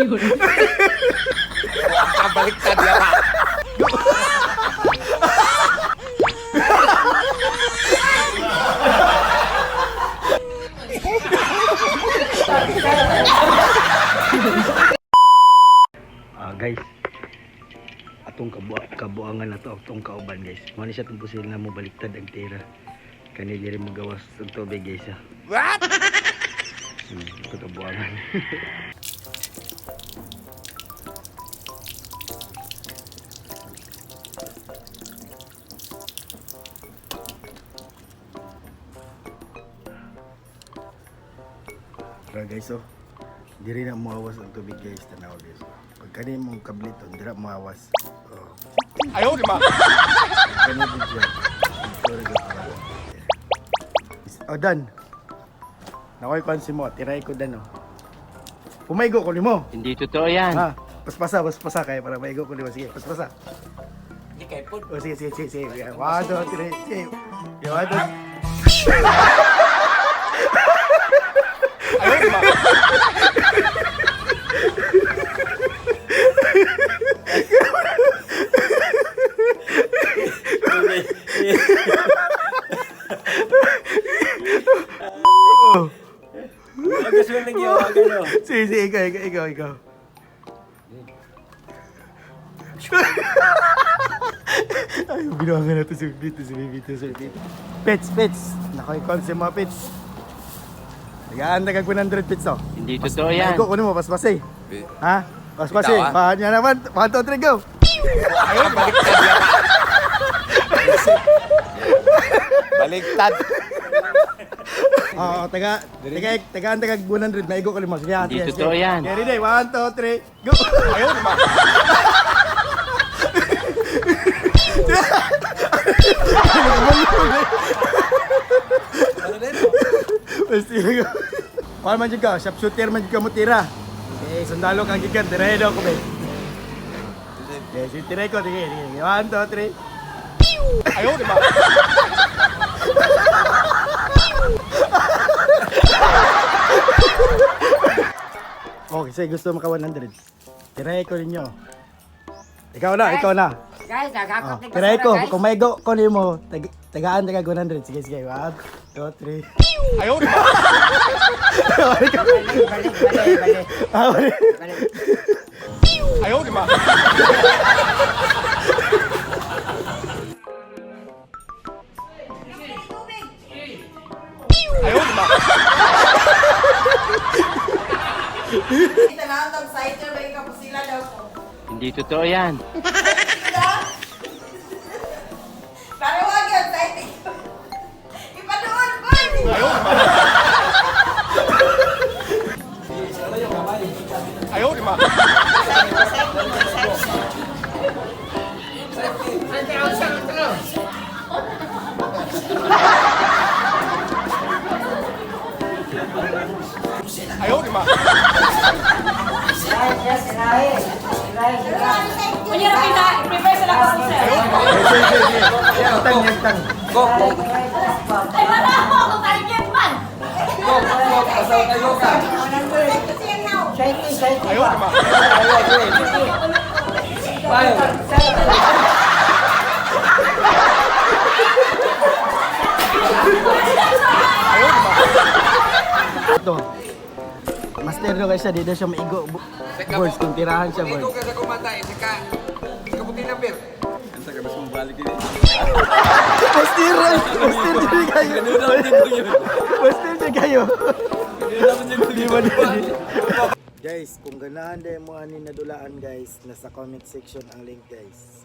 Kabaliktad. Ah, guys. Atong kabuang kabuangan na to, atong kauban guys. Mo ni siya tong pusil na mo baliktad ang tira. Kani diri mo gawas og tubig guys. ah. What? Hmm, ito kabuangan. Tara guys oh. Diri na muawas ang tubig guys tanaw guys. Pag kani mong kablito, dira muawas. Oh. Ayaw di ba? Kani din siya. Sorry guys. Oh, dan. Nakoy konsi mo, tiray ko dan oh. Pumaygo ko nimo. Hindi totoo yan. Ha, paspasa, paspasa kaya para maigo ko nimo. Sige, paspasa. Hindi kayo po. Oh, sige, sige, sige, sige. Sige, One, two, three, sige. Sige, one, two. Gusto mo nagyawa gano? Sige, sige, ikaw, ikaw, ikaw, ikaw. Ay, binuangan na to si Bito, si Bito, si Bito. Pets, pets. Nakoy konsi mga pets. Nagaan na kag 100 pets oh. Hindi totoo yan. Ko nimo, paspasay. Ha? Paspasay. Ikaw, ah? Pahan niya naman. One, two, three, go. Ayaw di baliktad yan ha. Baliktad. Oo, taga, taga, taga, taga 100, maigo ko nimo. Sige, ate. Hindi totoo yan. Ready? One, two, three, go. Ayaw Pasti ko. Paano man dyan ka? Sharpshooter man dyan ka mo tira. Eh, sundalo kang gigan. Tirahin daw ko, be. Okay, sige, tiray ko. Sige, sige. One, two, three. Ayaw di ba? Okay, sige, gusto maka 100. Tiray ko ninyo. Ikaw na, ikaw na. Guys, Oh, nagkakot ni tiray ko. guys. Kung may go ko nimo, tag tagaan taga 100. Sige, sige. One, two, three. Ayaw di ba? Balik, balik, balik, balik. Ah, wala. balik. Ayaw di ba? Ayaw na ba. Hindi totoo yan. Ayaw di ba? Kunya ra kita, prepare sila ko sa sir. Sige. Yang tang, yang tang. Ay, wala ako target man. Shaky, shaky. Ayaw di ba? Ito. Master guys siya, di daw siya maigo. Bu- Boys, kung tirahan siya, boys. ka sa kumata, isi ka. Kabuti na bir. Master! Master din kayo! Master din kayo! Di ba din? Guys, kung ganahan dahil mo ani nadulaan guys, nasa comment section ang link guys.